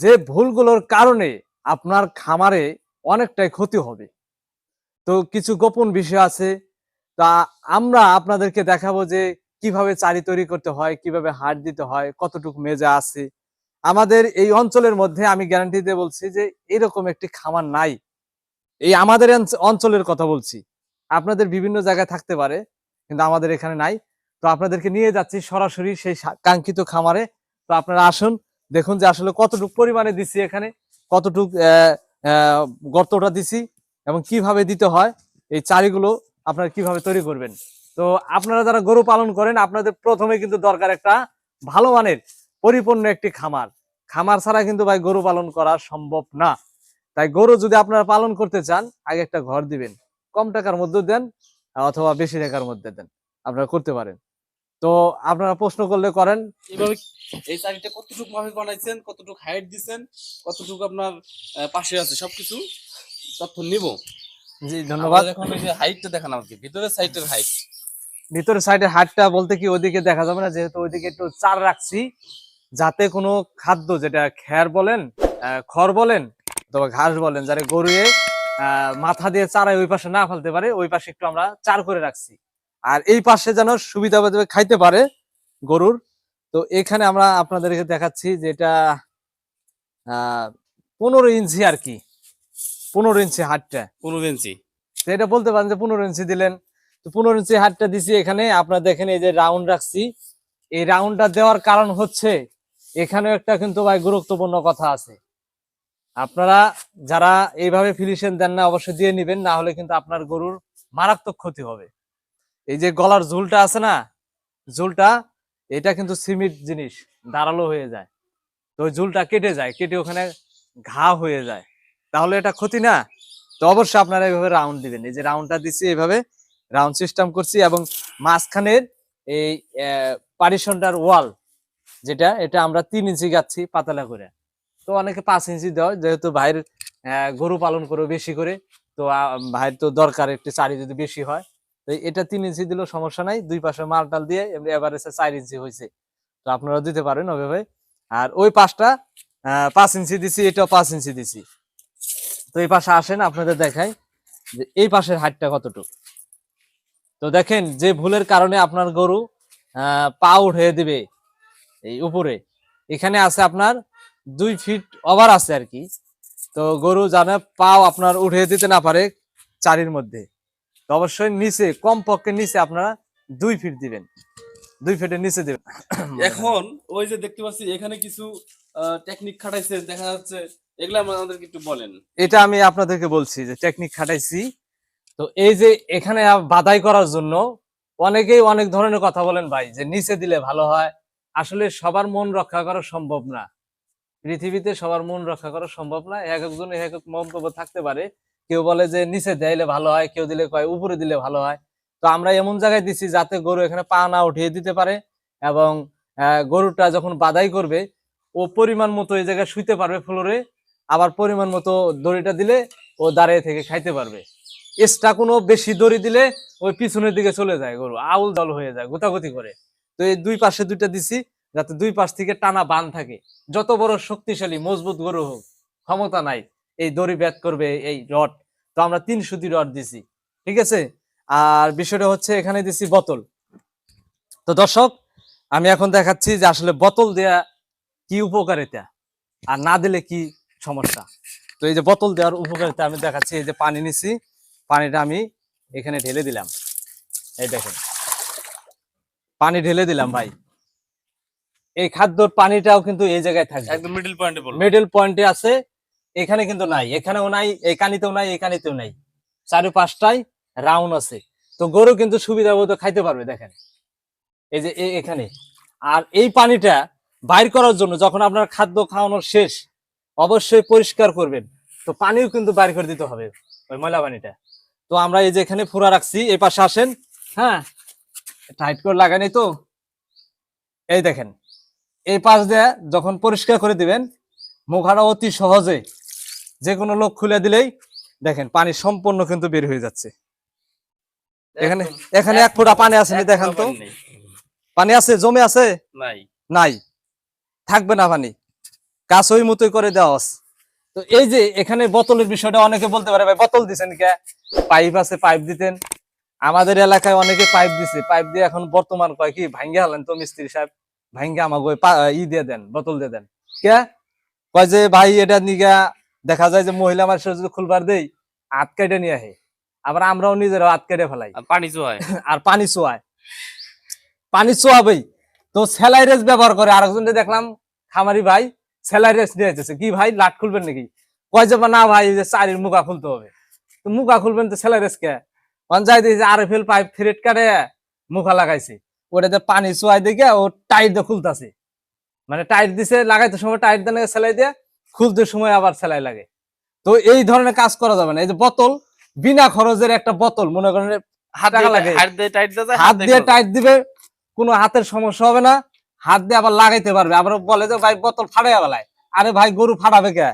যে ভুলগুলোর কারণে আপনার খামারে অনেকটাই ক্ষতি হবে। তো কিছু গোপন বিষয় আছে। তা আমরা আপনাদেরকে দেখাবো যে কীভাবে চারি তৈরি করতে হয়, কীভাবে হাট দিতে হয়, কতটুকু মেজা আছে। আমাদের এই অঞ্চলের মধ্যে আমি গ্যারান্টি দিয়ে বলছি যে এরকম একটি খামার নাই। এই আমাদের অঞ্চলের কথা বলছি। আপনাদের বিভিন্ন জায়গায় থাকতে পারে, কিন্তু আমাদের এখানে নাই। তো আপনাদেরকে নিয়ে যাচ্ছি সরাসরি সেই কাঙ্ক্ষিত খামারে। তো আপনারা আসুন দেখুন যে আসলে কতটুকু পরিমাণে দিছি এখানে, কতটুকু গর্তটা দিছি এবং কীভাবে দিতে হয়, এই চারিগুলো আপনারা কীভাবে তৈরি করবেন। তো আপনারা যারা গরু পালন করেন, আপনাদের প্রথমে কিন্তু দরকার একটা ভালো মানের, পরিপূর্ণ একটি খামার। খামার ছাড়া কিন্তু ভাই গরু পালন করা সম্ভব না। তাই গরু যদি আপনারা পালন করতে চান, আগে একটা ঘর দিবেন। কম টাকার মধ্যে দেন, অথবা বেশি টাকার মধ্যে দেন। আপনারা করতে পারেন। তো আপনারা প্রশ্ন করলে করেন। এইভাবে এই চারিটা কতটুকু ভাবে বানাইছেন কতটুকু হাইট দিছেন কতটুকু আপনার পাশে আছে সবকিছু তথ্য নিব। জি ধন্যবাদ। এখন এই যে হাইটটা দেখান আমাকে ভিতরের সাইডের হাইট ভিতরের সাইডে হাটটা বলতে কি ওইদিকে দেখা যাবে না যেহেতু ওইদিকে একটু চার রাখছি যাতে কোনো খাদ্য যেটা খ্যার বলেন খড় বলেন অথবা ঘাস বলেন যারা গরুয়ে মাথা দিয়ে চারায় ওই পাশে না ফেলতে পারে ওই পাশে একটু আমরা চার করে রাখছি। আর এই পাশে যেন সুবিধা খাইতে পারে গরুর। তো এখানে আমরা আপনাদেরকে দেখাচ্ছি যেটা আহ পনেরো ইঞ্চি আর কি। পনেরো ইঞ্চি হাটটা। পনেরো ইঞ্চি। এটা বলতে পারেন যে পনেরো ইঞ্চি দিলেন। তো পনেরো ইঞ্চি হাটটা দিছি এখানে। আপনারা দেখেন এই যে রাউন্ড রাখছি। এই রাউন্ডটা দেওয়ার কারণ হচ্ছে এখানেও একটা কিন্তু ভাই গুরুত্বপূর্ণ কথা আছে। আপনারা যারা এইভাবে ফিনিশন দেন না অবশ্যই দিয়ে নিবেন না হলে কিন্তু আপনার গরুর মারাত্মক ক্ষতি হবে। এই যে গলার ঝুলটা আছে না, ঝুলটা, এটা কিন্তু সিমিট জিনিস দাঁড়াল হয়ে যায়। তো ওই ঝুলটা কেটে যায়, কেটে ওখানে ঘা হয়ে যায়। তাহলে এটা ক্ষতি না? তো অবশ্যই আপনারা এইভাবে রাউন্ড দিবেন। এই যে রাউন্ডটা দিচ্ছি এইভাবে রাউন্ড সিস্টেম করছি এবং মাঝখানের এই পারিশনটার ওয়াল যেটা, এটা আমরা তিন ইঞ্চি গাচ্ছি পাতলা করে। তো অনেকে পাঁচ ইঞ্চি দেওয়া যেহেতু ভাইয়ের গরু পালন করে বেশি করে, তো ভাইয়ের তো দরকার একটু চারি যদি বেশি হয়। তো এটা তিন ইঞ্চি দিলেও সমস্যা নাই, দুই পাশে মাল টাল দিয়ে এমনি এভারেজে চার ইঞ্চি হয়েছে তো আপনারা দিতে পারেন ওইভাবে আর ওই পাশটা পাঁচ ইঞ্চি দিছি, এটাও পাঁচ ইঞ্চি দিছি। তো এই পাশে আসেন, আপনাদের দেখাই যে এই পাশের হাইটটা কতটুকু। তো দেখেন, যে ভুলের কারণে আপনার গরু পা উঠে দিবে এই উপরে। এখানে আছে আপনার দুই ফিট ওভার আছে আর কি। তো গরু জানে পাও আপনার উঠে দিতে না পারে চারির মধ্যে। তো অবশ্যই নিচে কম পক্ষে নিচে আপনারা দুই ফিট দিবেন। দুই ফিটের নিচে দিবেন। এখন ওই যে দেখতে পাচ্ছি এখানে কিছু টেকনিক খাটাইছে দেখা যাচ্ছে এগুলো আমাদেরকে একটু বলেন। এটা আমি আপনাদেরকে বলছি যে টেকনিক খাটাইছি। তো এই যে এখানে বাধাই করার জন্য অনেকেই অনেক ধরনের কথা বলেন ভাই যে নিচে দিলে ভালো হয়। আসলে সবার মন রক্ষা করা সম্ভব না। পৃথিবীতে সবার মন রক্ষা করা সম্ভব না। এক একজন এক এক মন্তব্য থাকতে পারে। কেউ বলে যে নিচে দিলে ভালো হয়, কেউ দিলে কয় উপরে দিলে ভালো হয়। তো আমরা এমন জায়গায় দিছি যাতে গরু এখানে পা না উঠিয়ে দিতে পারে এবং গরুটা যখন বাদাই করবে, ও পরিমাণ মতো এই জায়গায় শুইতে পারবে ফ্লোরে, আবার পরিমাণ মতো দড়িটা দিলে ও দাঁড়িয়ে থেকে খাইতে পারবে। এক্সট্রা কোনো বেশি দড়ি দিলে ওই পিছনের দিকে চলে যায় গরু আউল দল হয়ে যায়, গোতাগতি করে। তো এই দুই পাশে দুইটা দিছি যাতে দুই পাশ থেকে টানা বান থাকে। যত বড় শক্তিশালী, মজবুত গরু হোক, ক্ষমতা নাই, এই দড়ি ব্যাত করবে এই রড। তো আমরা তিন সুতি রড দিছি ঠিক আছে? আর বিষয়টা হচ্ছে এখানে দিছি বোতল। তো দর্শক আমি এখন দেখাচ্ছি যে আসলে বোতল দেয়া কি উপকারিতা আর না দিলে কি সমস্যা। তো এই যে বোতল দেওয়ার উপকারিতা আমি দেখাচ্ছি এই যে পানি নিছি পানিটা আমি এখানে ঢেলে দিলাম। এই দেখেন পানি ঢেলে দিলাম ভাই। এই খাদ্যর পানিটাও কিন্তু এই জায়গায় থাকবে। একদম মিডল পয়েন্টে মিডল পয়েন্টে আছে এখানে কিন্তু নাই, এখানেও নাই, এই কানিতেও নাই, এই কানিতেও নাই। চারি পাঁচটায় রাউন্ড আছে। তো গরু কিন্তু সুবিধা মতো খাইতে পারবে, দেখেন। এই যে এখানে। আর এই পানিটা বাইর করার জন্য যখন আপনার খাদ্য খাওয়ানোর শেষ, অবশ্যই পরিষ্কার করবেন। তো পানিও কিন্তু বাইর করে দিতে হবে ওই ময়লা পানিটা। তো আমরা এই যে এখানে ফুরা রাখছি, এই পাশে আসেন। হ্যাঁ টাইট করে লাগানি তো। এই দেখেন, এই পাশ দিয়ে যখন পরিষ্কার করে দিবেন, মুখাটা অতি সহজে যে কোনো লোক খুলে দিলেই দেখেন পানি সম্পূর্ণ কিন্তু বের হয়ে যাচ্ছে। এখানে এখানে এক ফোঁটা পানি আছে নি দেখান তো। পানি আছে? জমে আছে? নাই। নাই। থাকবে না পানি। কাজ ওই মতোই করে দেওয়া আছে। তো এই যে এখানে বোতলের বিষয়টা অনেকে বলতে পারে ভাই বোতল দিছেন কে? পাইপ আছে পাইপ দিতেন। আমাদের এলাকায় অনেকে পাইপ দিছে। পাইপ দিয়ে এখন বর্তমান কয় কি ভাঙ্গে হলেন তো মিস্ত্রি সাহেব। ভাঙ্গে আমাকে ই দিয়ে দেন বোতল দিয়ে দেন। কে? কয় যে ভাই এটা নিগা দেখা যায় যে মহিলা মানুষের যদি খুলবার দেই হাত কেটে নিয়ে আহে। আবার আমরাও নিজেরা হাত কেটে ফেলাই। পানি চোয়ায়। আর পানি চোয়ায়। পানি চোয়াবেই। তো স্যালাইরেস ব্যবহার করে আরেকজনকে দেখলাম খামারি ভাই স্যালাইরেস নিয়ে যেতেছে কি ভাই লাট খুলবেন নাকি? কয় যাবা না ভাই যে চারির মুখা খুলতে হবে। তো মুখা খুলবেন তো স্যালাইরেস কে? পঞ্চায়েত যে R F L pipe thread কাটে মুখা লাগাইছে। ওটাতে পানি চোয়াই দেখে ও টাইট দিয়ে খুলতাছে। মানে টাইট দিছে লাগাইতে সময় টাইট দিয়ে সেলাই দিয়ে খুলতে সময় আবার সেলাই লাগে। তো এই ধরনের কাজ করা যাবে না। এই যে বোতল বিনা খরচের একটা বোতল মনে করেন হাত লাগে। হাত দিয়ে টাইট দিয়ে হাত দিয়ে টাইট দিবে কোনো হাতের সমস্যা হবে না। হাত দিয়ে আবার লাগাইতে পারবে। আবার বলে যে ভাই বোতল ফাটাইয়া বেলায় আরে ভাই গরু ফাটাবে কে?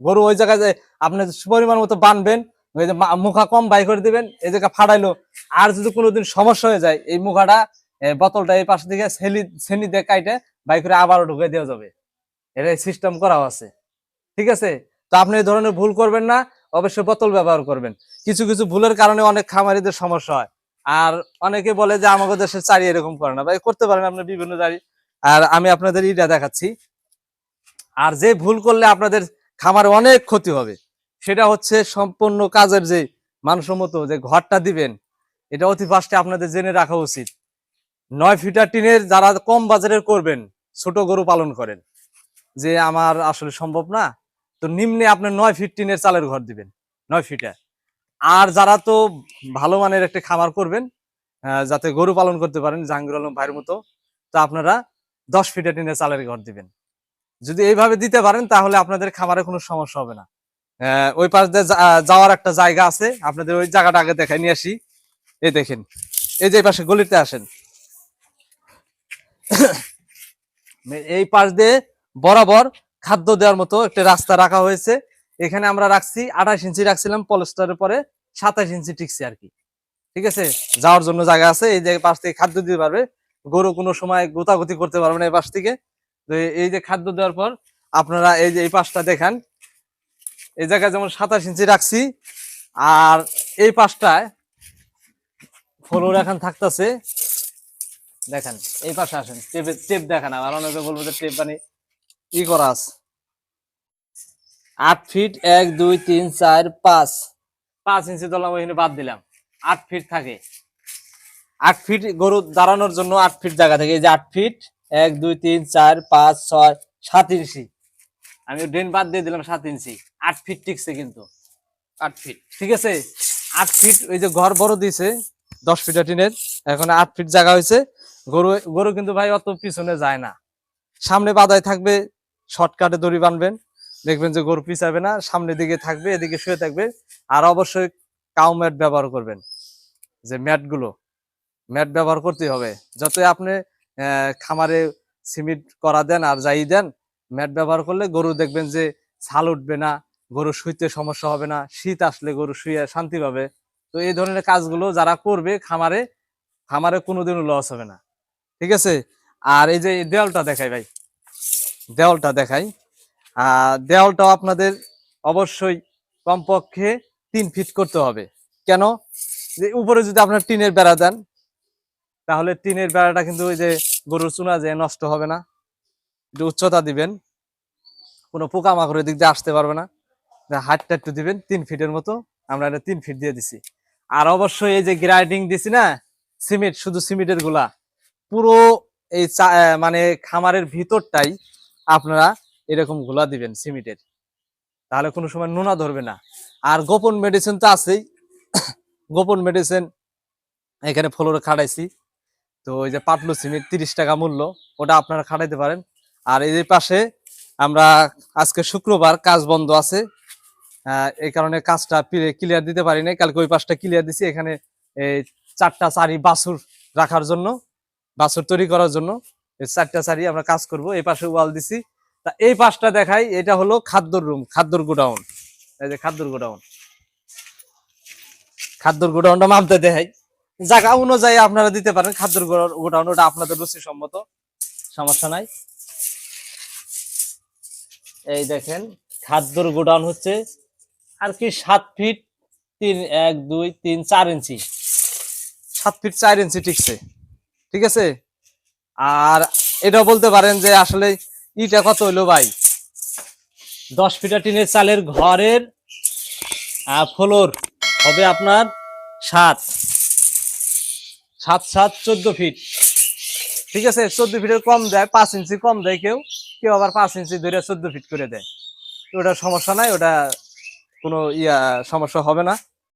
গরু ওই জায়গায় যে আপনি পরিমাণ মতো বানবেন ওই যে মুখা কম বাই করে দিবেন এই জায়গা ফাটাইলো। আর যদি কোনোদিন সমস্যা হয়ে যায় এই মুখাটা বোতলটা এই পাশ থেকে ছেলি ছেনি দিয়ে কাইটে বাই করে আবারও ঢুকে দেওয়া যাবে। এটা সিস্টেম করাও আছে। ঠিক আছে? তো আপনি এই ধরনের ভুল করবেন না, অবশ্যই বোতল ব্যবহার করবেন। কিছু কিছু ভুলের কারণে অনেক খামারিদের সমস্যা হয়। আর অনেকে বলে যে আমাদের দেশের চারি এরকম করে না। ভাই, করতে পারেন আপনি বিভিন্ন চারি। আর আমি আপনাদের ইটা দেখাচ্ছি। আর যে ভুল করলে আপনাদের খামারে অনেক ক্ষতি হবে, সেটা হচ্ছে সম্পূর্ণ কাজের যে মানসম্মত যে ঘরটা দিবেন, এটা অতি ফার্স্টে আপনাদের জেনে রাখা উচিত। নয় ফিটার টিনের যারা কম বাজারের করবেন, ছোট গরু পালন করেন, যে আমার আসলে সম্ভব না তো নিম্নে আপনার নয় ফিট টিনের চালের ঘর দিবেন, নয় ফিটা আর যারা তো ভালো মানের একটা খামার করবেন যাতে গরু পালন করতে পারেন, জাহাঙ্গীর আলম ভাইয়ের মতো, তো আপনারা দশ ফিটে টিনের চালের ঘর দিবেন। যদি এইভাবে দিতে পারেন, তাহলে আপনাদের খামারে কোনো সমস্যা হবে না। ওই পাশ দিয়ে যাওয়ার একটা জায়গা আছে, আপনাদের ওই জায়গাটা আগে দেখাই, নিয়ে আসি। এই দেখেন, এই যে পাশে গলিতে আসেন। এই পাশ দিয়ে বরাবর খাদ্য দেওয়ার মতো একটা রাস্তা রাখা হয়েছে। এখানে আমরা রাখছি আঠাশ ইঞ্চি রাখছিলাম পলেস্টারের পরে সাতাশ ইঞ্চি টিকছি আর কি। ঠিক আছে? যাওয়ার জন্য জায়গা আছে, এই জায়গায় পাশ থেকে খাদ্য দিতে পারবে। গরু কোনো সময় গোতাগতি করতে পারবে না এই পাশ থেকে। তো এই- যে খাদ্য দেওয়ার পর আপনারা এই যে এই পাশটা দেখান। এই জায়গায় যেমন সাতাশ ইঞ্চি রাখছি, আর এই পাশটায় ফলোর এখন থাকতেছে। দেখেন, এই পাশে আসেন, টেপ টেপ দেখান আর অনেকে বলব যে টেপ মানে ই করা আছে। আট ফিট এক দুই তিন চার পাঁচ। পাঁচ ইঞ্চি দলাম ওইখানে বাদ দিলাম। আট ফিট থাকে। আট ফিট গরু দাঁড়ানোর জন্য আট ফিট জায়গা থাকে। এই যে আট ফিট এক দুই তিন চার পাঁচ ছয় সাত ইঞ্চি। আমি ড্রেন বাদ দিয়ে দিলাম সাত ইঞ্চি। আট ফিট টিকছে কিন্তু। আট ফিট। ঠিক আছে? আট ফিট ওই যে ঘর বড় দিছে দশ ফিট টিনের। এখন আট ফিট জায়গা হয়েছে। গরু গরু কিন্তু ভাই অত পিছনে যায় না। সামনে বাদায় থাকবে শর্টকাটে দড়ি বানবেন, দেখবেন যে গরু পিছাবে না সামনের দিকে থাকবে, এদিকে শুয়ে থাকবে। আর অবশ্যই কাউ ম্যাট ব্যবহার করবেন, যে ম্যাটগুলো। ম্যাট ব্যবহার করতে হবে। যতই আপনি খামারে সিমেন্ট করা দেন আর যাই দেন ম্যাট ব্যবহার করলে গরু দেখবেন যে ছাল উঠবে না, গরু শুইতে সমস্যা হবে না, শীত আসলে গরু শুয়ে শান্তি পাবে। তো এই ধরনের কাজগুলো যারা করবে খামারে খামারে কোনোদিনও লস হবে না। ঠিক আছে? আর এই যে এই দেওয়ালটা দেখাই ভাই। দেওয়ালটা দেখাই। দেওয়ালটাও আপনাদের অবশ্যই কমপক্ষে তিন ফিট করতে হবে। কেন? যে উপরে যদি আপনার টিনের বেড়া দেন, তাহলে টিনের বেড়াটা কিন্তু ওই যে গরুর চুনা যে নষ্ট হবে না। একটু উচ্চতা দিবেন, কোনো পোকামাকড়ের দিক দিয়ে আসতে পারবে না। হাটটা একটু দিবেন, তিন ফিটের মতো। আমরা এটা তিন ফিট দিয়ে দিছি। আর অবশ্যই এই যে গ্রাইডিং দিছি না, সিমেন্ট, শুধু সিমেন্টেরগুলা। পুরো এই মানে খামারের ভিতরটাই আপনারা এরকমগুলা দিবেন সিমেন্টের তাহলে কোনো সময় নোনা ধরবে না। আর গোপন মেডিসিন তো আছেই। গোপন মেডিসিন এখানে ফ্লোরে খাটাইছি। তো ওই যে পাতলু সিমেন্ট তিরিশ টাকা মূল্য, ওটা আপনারা খাটাইতে পারেন। আর এই পাশে আমরা আজকে শুক্রবার কাজ বন্ধ আছে। এই কারণে কাজটা ক্লিয়ার দিতে পারি নাই। কালকে ওই পাশটা ক্লিয়ার দিছি, এখানে এই চারটা চারি বাছুর রাখার জন্য বাছুর তৈরি করার জন্য। চারটা চারি আমরা কাজ করব, এই পাশে ওয়াল দিছি। তা এই পাশটা দেখাই, এটা হলো খাদ্যর রুম খাদ্যর গোডাউন। এই যে খাদ্যর গোডাউন। খাদ্যর গোডাউনটা মাপতে দেখাই। জায়গা অনুযায়ী আপনারা দিতে পারেন খাদ্যর গোডাউন ওটা আপনাদের রুচি সম্মত সমস্যা নাই। এই দেখেন, খাদ্যর গোডাউন হচ্ছে আর কি সাত ফিট তিন, এক, দুই, তিন, চার ইঞ্চি। সাত ফিট চার ইঞ্চি টিকছে। ঠিক আছে? আর এটা বলতে পারেন যে আসলে ইটা কত হইল ভাই? দশ ফিটা টিনের চালের ঘরের ফ্লোর হবে আপনার সাত। সাত সাত, চোদ্দ ফিট। ঠিক আছে, চোদ্দ ফিটের কম দেয়, পাঁচ ইঞ্চি কম দেয় কেউ। কেউ আবার পাঁচ ইঞ্চি ধরে চোদ্দ ফিট করে দেয়। ওটা সমস্যা নাই, ওটা কোনো ইয়া, সমস্যা হবে না।